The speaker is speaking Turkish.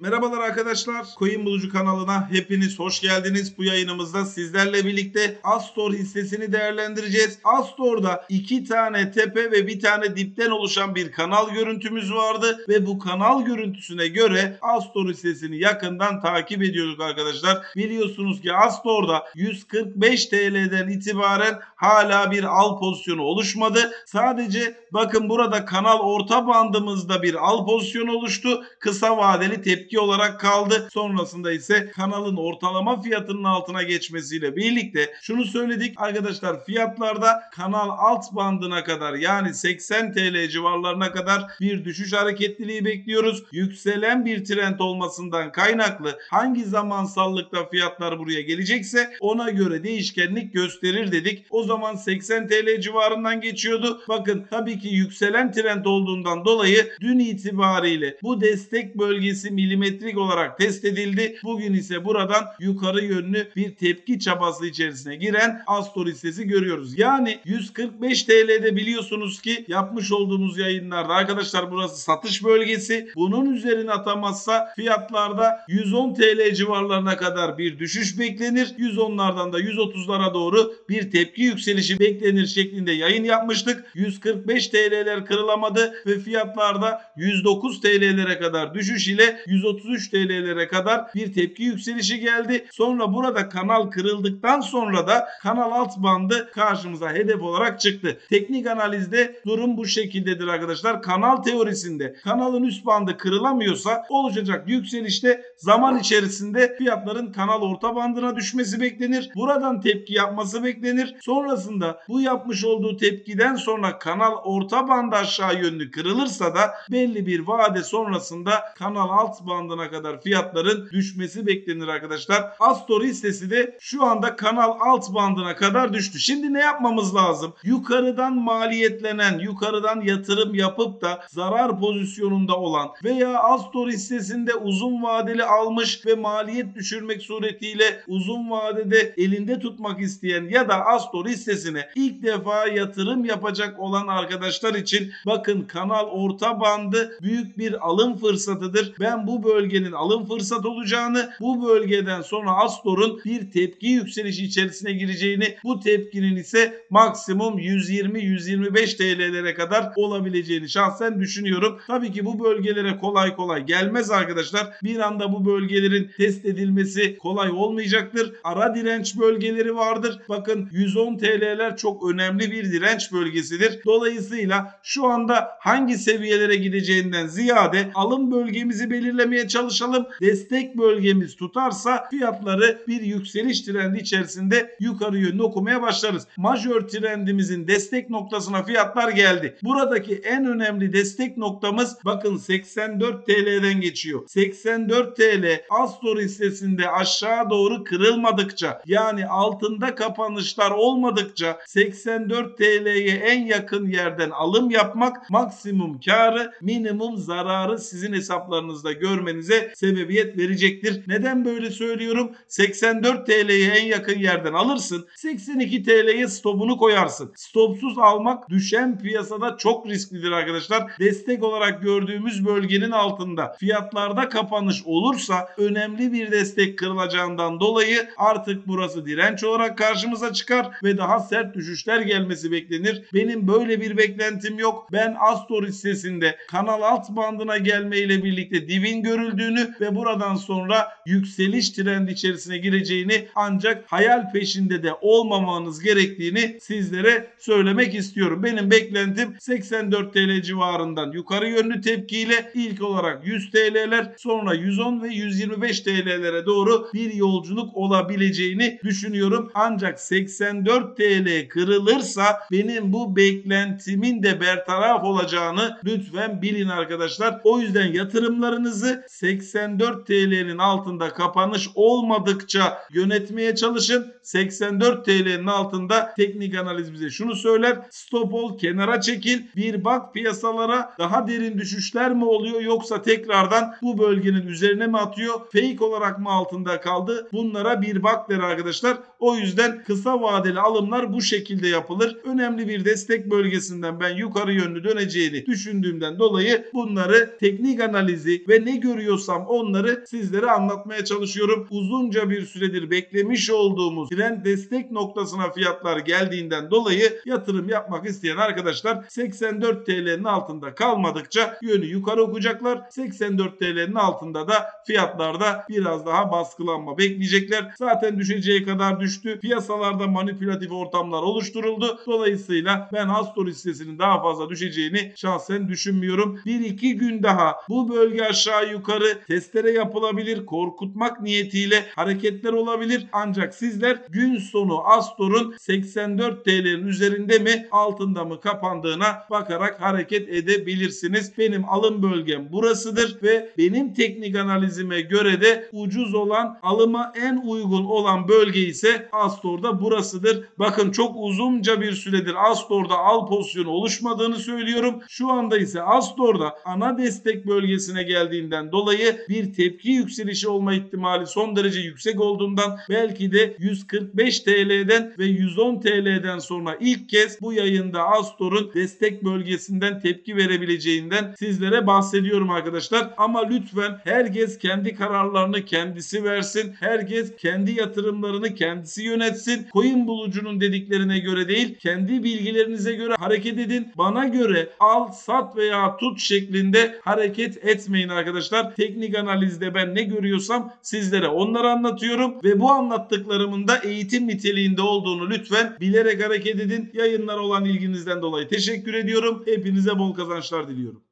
Merhabalar arkadaşlar. Coin Bulucu kanalına hepiniz hoş geldiniz. Bu yayınımızda sizlerle birlikte Astor hissesini değerlendireceğiz. Astor'da iki tane tepe ve bir tane dipten oluşan bir kanal görüntümüz vardı ve bu kanal görüntüsüne göre Astor hissesini yakından takip ediyorduk arkadaşlar. Biliyorsunuz ki Astor'da 145 TL'den itibaren hala bir al pozisyonu oluşmadı. Sadece bakın burada kanal orta bandımızda bir al pozisyonu oluştu. Kısa vadeli tepki olarak kaldı. Sonrasında ise kanalın ortalama fiyatının altına geçmesiyle birlikte şunu söyledik arkadaşlar fiyatlarda kanal alt bandına kadar yani 80 TL civarlarına kadar bir düşüş hareketliliği bekliyoruz. Yükselen bir trend olmasından kaynaklı hangi zamansallıkta fiyatlar buraya gelecekse ona göre değişkenlik gösterir dedik. O zaman 80 TL civarından geçiyordu. Bakın tabii ki yükselen trend olduğundan dolayı dün itibariyle bu destek bölgesi milimetrik olarak test edildi. Bugün ise buradan yukarı yönlü bir tepki çabası içerisine giren Astor hissesi görüyoruz. Yani 145 TL'de biliyorsunuz ki yapmış olduğumuz yayınlarda arkadaşlar burası satış bölgesi. Bunun üzerine atamazsa fiyatlarda 110 TL civarlarına kadar bir düşüş beklenir. 110'lardan da 130'lara doğru bir tepki yükselişi beklenir şeklinde yayın yapmıştık. 145 TL'ler kırılamadı ve fiyatlarda 109 TL'lere kadar düşüş ile 133 TL'lere kadar bir tepki yükselişi geldi. Sonra burada kanal kırıldıktan sonra da kanal alt bandı karşımıza hedef olarak çıktı. Teknik analizde durum bu şekildedir arkadaşlar. Kanal teorisinde kanalın üst bandı kırılamıyorsa oluşacak yükselişte zaman içerisinde fiyatların kanal orta bandına düşmesi beklenir. Buradan tepki yapması beklenir. Sonrasında bu yapmış olduğu tepkiden sonra kanal orta bandı aşağı yönlü kırılırsa da belli bir vade sonrasında kanal alt bandına kadar fiyatların düşmesi beklenir arkadaşlar. Astor hissesi de şu anda kanal alt bandına kadar düştü. Şimdi ne yapmamız lazım? Yukarıdan maliyetlenen, yukarıdan yatırım yapıp da zarar pozisyonunda olan veya Astor hissesinde uzun vadeli almış ve maliyet düşürmek suretiyle uzun vadede elinde tutmak isteyen ya da Astor hissesine ilk defa yatırım yapacak olan arkadaşlar için bakın kanal orta bandı büyük bir alım fırsatıdır. Ben bu bölgenin alım fırsat olacağını, bu bölgeden sonra Astor'un bir tepki yükselişi içerisine gireceğini, bu tepkinin ise maksimum 120-125 TL'lere kadar olabileceğini şahsen düşünüyorum. Tabii ki bu bölgelere kolay kolay gelmez arkadaşlar. Bir anda bu bölgelerin test edilmesi kolay olmayacaktır. Ara direnç bölgeleri vardır. Bakın 110 TL'ler çok önemli bir direnç bölgesidir. Dolayısıyla şu anda hangi seviyelere gideceğinden ziyade alım bölgemizi belirlemeye çalışalım. Destek bölgemiz tutarsa fiyatları bir yükseliş trendi içerisinde yukarı yönlü okumaya başlarız. Majör trendimizin destek noktasına fiyatlar geldi. Buradaki en önemli destek noktamız bakın 84 TL'den geçiyor. 84 TL Astor hissesinde aşağı doğru kırılmadıkça yani altında kapanışlar olmadıkça 84 TL'ye en yakın yerden alım yapmak maksimum karı minimum zararı sizin hesaplarınızda görmenize sebebiyet verecektir. Neden böyle söylüyorum? 84 TL'ye en yakın yerden alırsın. 82 TL'ye stopunu koyarsın. Stopsuz almak düşen piyasada çok risklidir arkadaşlar. Destek olarak gördüğümüz bölgenin altında fiyatlarda kapanış olursa önemli bir destek kırılacağından dolayı artık burası direnç olarak karşımıza çıkar ve daha sert düşüşler gelmesi beklenir. Benim böyle bir beklentim yok. Ben Astor hissesinde kanal alt bandına gelmeyle birlikte dibin görüldüğünü ve buradan sonra yükseliş trendi içerisine gireceğini ancak hayal peşinde de olmamanız gerektiğini sizlere söylemek istiyorum. Benim beklentim 84 TL civarından yukarı yönlü tepkiyle ilk olarak 100 TL'ler sonra 110 ve 125 TL'lere doğru bir yolculuk olabileceğini düşünüyorum. Ancak 84 TL kırılırsa benim bu beklentimin de bertaraf olacağını lütfen bilin arkadaşlar. O yüzden yatırımlarınızı 84 TL'nin altında kapanış olmadıkça yönetmeye çalışın. 84 TL'nin altında teknik analiz bize şunu söyler. Stop ol, kenara çekil. Bir bak piyasalara daha derin düşüşler mi oluyor yoksa tekrardan bu bölgenin üzerine mi atıyor? Fake olarak mı altında kaldı? Bunlara bir bak der arkadaşlar. O yüzden kısa vadeli alımlar bu şekilde yapılır. Önemli bir destek bölgesinden ben yukarı yönlü döneceğini düşündüğümden dolayı bunları teknik analizi ve ne görüyorsam onları sizlere anlatmaya çalışıyorum. Uzunca bir süredir beklemiş olduğumuz trend destek noktasına fiyatlar geldiğinden dolayı yatırım yapmak isteyen arkadaşlar 84 TL'nin altında kalmadıkça yönü yukarı okuyacaklar. 84 TL'nin altında da fiyatlarda biraz daha baskılanma bekleyecekler. Zaten düşeceği kadar düştü. Piyasalarda manipülatif ortamlar oluşturuldu. Dolayısıyla ben Astor hissesinin daha fazla düşeceğini şahsen düşünmüyorum. 1-2 gün daha bu bölge aşağı yukarı testere yapılabilir. Korkutmak niyetiyle hareketler olabilir. Ancak sizler gün sonu Astor'un 84 TL'nin üzerinde mi altında mı kapandığına bakarak hareket edebilirsiniz. Benim alım bölgem burasıdır ve benim teknik analizime göre de ucuz olan alıma en uygun olan bölge ise Astor'da burasıdır. Bakın çok uzunca bir süredir Astor'da al pozisyonu oluşmadığını söylüyorum. Şu anda ise Astor'da ana destek bölgesine geldiğinden dolayı bir tepki yükselişi olma ihtimali son derece yüksek olduğundan belki de 145 TL'den ve 110 TL'den sonra ilk kez bu yayında Astor'un destek bölgesinden tepki verebileceğinden sizlere bahsediyorum arkadaşlar. Ama lütfen herkes kendi kararlarını kendisi versin. Herkes kendi yatırımlarını kendisi yönetsin. Coin bulucunun dediklerine göre değil, kendi bilgilerinize göre hareket edin. Bana göre al, sat veya tut şeklinde hareket etmeyin arkadaşlar. Teknik analizde ben ne görüyorsam sizlere onları anlatıyorum ve bu anlattıklarımın da eğitim niteliğinde olduğunu lütfen bilerek hareket edin. Yayınlar olan ilginizden dolayı teşekkür ediyorum. Hepinize bol kazançlar diliyorum.